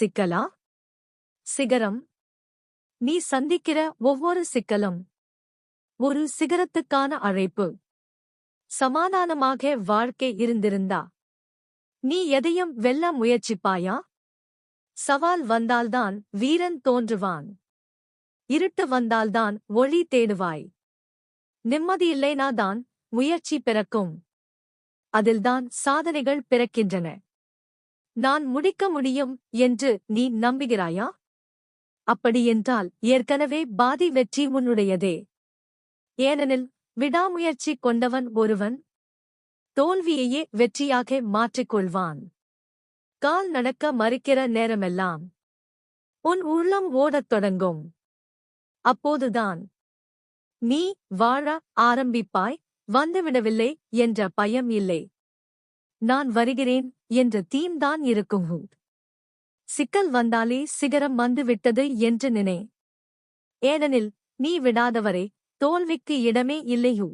சிக்கலா? சிகரம். நீ சந்திக்கிற ஒவ்வொரு சிக்கலும் ஒரு சிகரத்துக்கான அழைப்பு. சமாதானமாக வாழ்க்கை இருந்திருந்தா. நீ எதையும் வெல்ல முயற்சிப்பாயா? சவால் வந்தால்தான் வீரன் தோன்றுவான். இருட்டு வந்தால்தான் ஒளி தேடுவாய். நிம்மதியில்லைனாதான் முயற்சி பிறக்கும். அதில்தான் சாதனைகள் பிறக்கின்றன. நான் முடிக்க முடியும் என்று நீ நம்புகிறாயா? அப்படியென்றால் ஏற்கனவே பாதி வெற்றி உன்னுடையதே. ஏனெனில் விடாமுயற்சி கொண்டவன் ஒருவன் தோல்வியையே வெற்றியாக மாற்றிக்கொள்வான். கால் நடக்க மறுக்கிற நேரமெல்லாம் உன் உள்ளம் ஓடத் தொடங்கும். அப்போதுதான் நீ வாழ ஆரம்பிப்பாய் வந்துவிடவில்லை என்ற பயம் இல்லை. நான் வருகிறேன் என்ற தீம்தான் இருக்கும் சிக்கல் வந்தாலே சிகரம் வந்துவிட்டது என்று நினை. ஏனெனில் நீ விடாதவரை தோல்விக்கு இடமே இல்லையூ